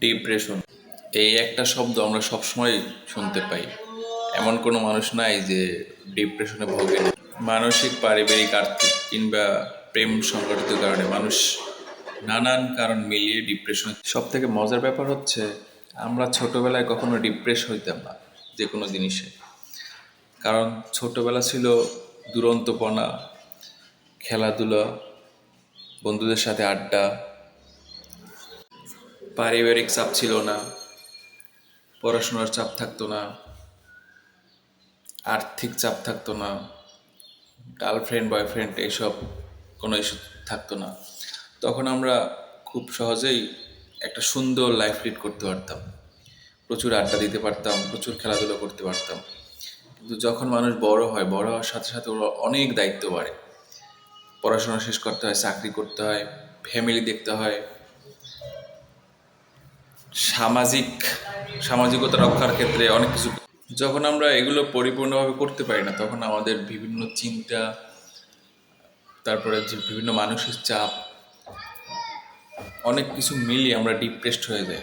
Depression. এই একটা শব্দ আমরা সবসময় শুনতে পাই। এমন কোনো মানুষ নাই যে ডিপ্রেশনে ভোগে মানসিক, পারিবারিক, আর্থিক কিংবা প্রেম সংগঠিত কারণে মানুষ নানান কারণ মিলিয়ে ডিপ্রেশন সব থেকে মজার ব্যাপার হচ্ছে, আমরা ছোটবেলায় কখনো ডিপ্রেস হইতাম না যে কোনো জিনিসে। কারণ ছোটবেলা ছিল দুরন্তপনা, খেলাধুলা, বন্ধুদের সাথে আড্ডা পারিবারিক চাপ ছিল না, পড়াশোনার চাপ থাকতো না, আর্থিক চাপ থাকতো না গার্লফ্রেন্ড বয়ফ্রেন্ড এইসব কোনো ইস্যু থাকতো না। তখন আমরা খুব সহজেই একটা সুন্দর লাইফ লিড করতে পারতাম। প্রচুর আড্ডা দিতে পারতাম, প্রচুর খেলাধুলো করতে পারতাম। কিন্তু যখন মানুষ বড় হয়, বড় হওয়ার সাথে সাথে ওর অনেক দায়িত্ব বাড়ে। পড়াশোনা শেষ করতে হয়, চাকরি করতে হয় ফ্যামিলি দেখতে হয় সামাজিক, সামাজিকতা রক্ষার ক্ষেত্রে অনেক কিছু যখন আমরা এগুলো পরিপূর্ণভাবে করতে পারি না, তখন আমাদের বিভিন্ন চিন্তা, তারপরে যে বিভিন্ন মানুষের চাপ, অনেক কিছু মিলিয়ে আমরা ডিপ্রেসড হয়ে যাই।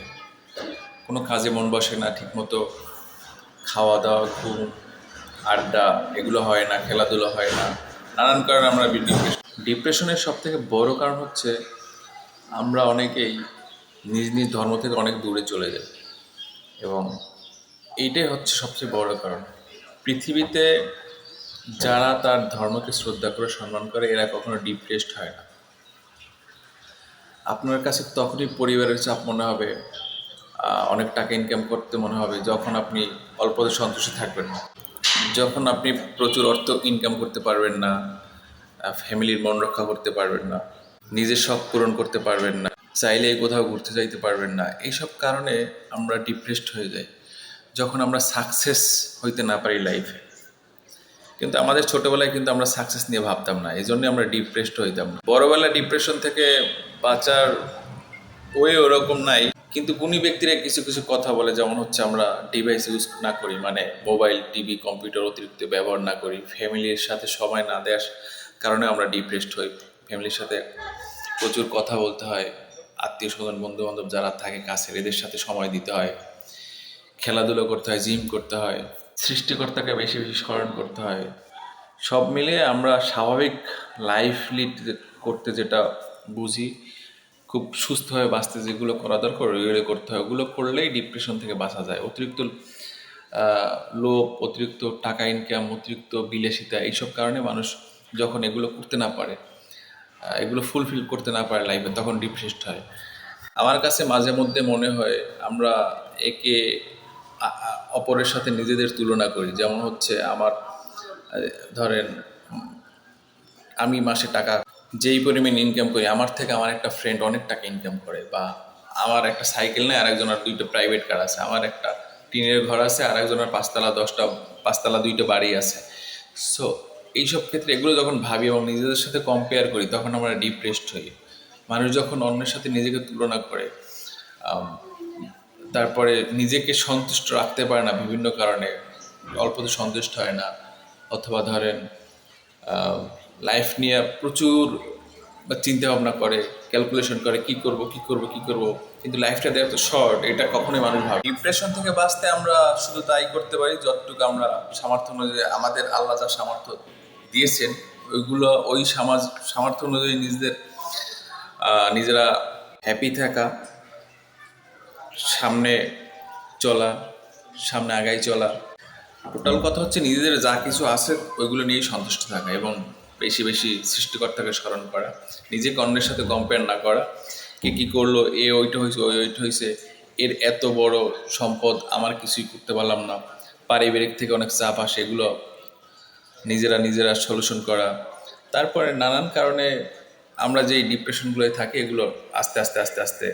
কোনো কাজে মন বসে না, ঠিকমতো খাওয়া দাওয়া, ঘুম, আড্ডা এগুলো হয় না, খেলাধুলা হয় না। নানান কারণে আমরা ডিপ্রেশন ডিপ্রেশনের সব থেকে বড় কারণ হচ্ছে আমরা অনেকেই নিজ নিজ ধর্ম থেকে অনেক দূরে চলে যায়। এবং এইটাই হচ্ছে সবচেয়ে বড় কারণ। পৃথিবীতে যারা তার ধর্মকে শ্রদ্ধা করে সম্মান করে, এরা কখনো ডিপ্রেসড হয় না। আপনার কাছে তখনই পরিবারের চাপ মনে হবে অনেক টাকা ইনকাম করতে মনে হবে, যখন আপনি অল্পতে সন্তুষ্ট থাকবেন না। যখন আপনি প্রচুর অর্থ ইনকাম করতে পারবেন না ফ্যামিলির মন রক্ষা করতে পারবেন না, নিজের শখ পূরণ করতে পারবেন না চাইলে কোথাও ঘুরতে যাইতে পারবেন না। এইসব কারণে আমরা ডিপ্রেসড হয়ে যাই, যখন আমরা সাকসেস হইতে না পারি লাইফে কিন্তু আমাদের ছোটবেলায় কিন্তু আমরা সাকসেস নিয়ে ভাবতাম না এই জন্য আমরা ডিপ্রেসড হইতাম না। বড়বেলা ডিপ্রেশন থেকে বাঁচার ওয়ে ওরকম নাই, কিন্তু গুণী ব্যক্তিরা কিছু কিছু কথা বলে, যেমন হচ্ছে আমরা ডিভাইস ইউজ না করি মানে মোবাইল টিভি কম্পিউটার অতিরিক্ত ব্যবহার না করি ফ্যামিলির সাথে সময় না দেওয়ার কারণে আমরা ডিপ্রেসড হই। ফ্যামিলির সাথে প্রচুর কথা বলতে হয় আত্মীয় স্বজন বন্ধু বান্ধব যারা থাকে কাছের, এদের সাথে সময় দিতে হয়। খেলাধুলো করতে হয় জিম করতে হয়, সৃষ্টিকর্তাকে বেশি বেশি স্মরণ করতে হয়। সব মিলে আমরা স্বাভাবিক লাইফ লিড করতে যেটা বুঝি, খুব সুস্থভাবে বাঁচতে যেগুলো করা দরকার, ওইগুলো করতে হয়। ওগুলো করলেই ডিপ্রেশন থেকে বাঁচা যায়। অতিরিক্ত লোভ, অতিরিক্ত টাকা ইনকাম অতিরিক্ত বিলাসিতা, এইসব কারণে মানুষ যখন এগুলো করতে না পারে এগুলো ফুলফিল করতে না পারে লাইফে তখন ডিপ্রেসড হয়। আমার কাছে মাঝে মধ্যে মনে হয় আমরা একে অপরের সাথে নিজেদের তুলনা করি। যেমন হচ্ছে আমার ধরেন, আমি মাসে টাকা, যেই পরিমাণ ইনকাম করি, আমার থেকে আমার একটা ফ্রেন্ড অনেক টাকা ইনকাম করে বা আমার একটা সাইকেল নেই, আরেকজনের দুইটা প্রাইভেট কার আছে, আমার একটা টিনের ঘর আছে, আরেকজনের পাঁচতলা দশটা, পাঁচতলা দুইটা বাড়ি আছে। সো এইসব ক্ষেত্রে এগুলো যখন ভাবি এবং নিজেদের সাথে কম্পেয়ার করি, তখন আমরা ডিপ্রেসড হই। মানুষ যখন অন্যের সাথে নিজেকে তুলনা করে তারপরে নিজেকে সন্তুষ্ট রাখতে পারে না বিভিন্ন কারণে, অল্পতে সন্তুষ্ট হয় না, অথবা ধরেন লাইফ নিয়ে প্রচুর বা চিন্তা ভাবনা করে ক্যালকুলেশন করে কি করব কি করব কি করব, কিন্তু লাইফটা দেওয়া তো শর্ট এটা কখনোই মানুষ ভাবে ডিপ্রেশন থেকে বাঁচতে আমরা শুধু তাই করতে পারি যতটুকু আমরা সামর্থ্য অনুযায়ী, আমাদের আল্লাহ যা সামর্থ্য দিয়েছেন, ওইগুলো ওই সমাজ, সামর্থ্য অনুযায়ী নিজেদের নিজেরা হ্যাপি থাকা, সামনে চলা, সামনে আগাই চলা। টোটাল কথা হচ্ছে নিজেদের যা কিছু আছে, ওইগুলো নিয়েই সন্তুষ্ট থাকা এবং বেশি বেশি সৃষ্টিকর্তাকে স্মরণ করা নিজেকে অন্যের সাথে কম্পেয়ার না করা, কে কী করল, এ ওইটা হয়েছে, ওই ওইটা হয়েছে, এর এত বড় সম্পদ, আমার কিছুই করতে পারলাম না, পারিবারিক থেকে অনেক চাপ আসে, এগুলো নিজেরা নিজেরা সলিউশন করা। তারপরে নানান কারণে আমরা যেই ডিপ্রেশনগুলোয় থাকি, এগুলো আস্তে আস্তে আস্তে আস্তে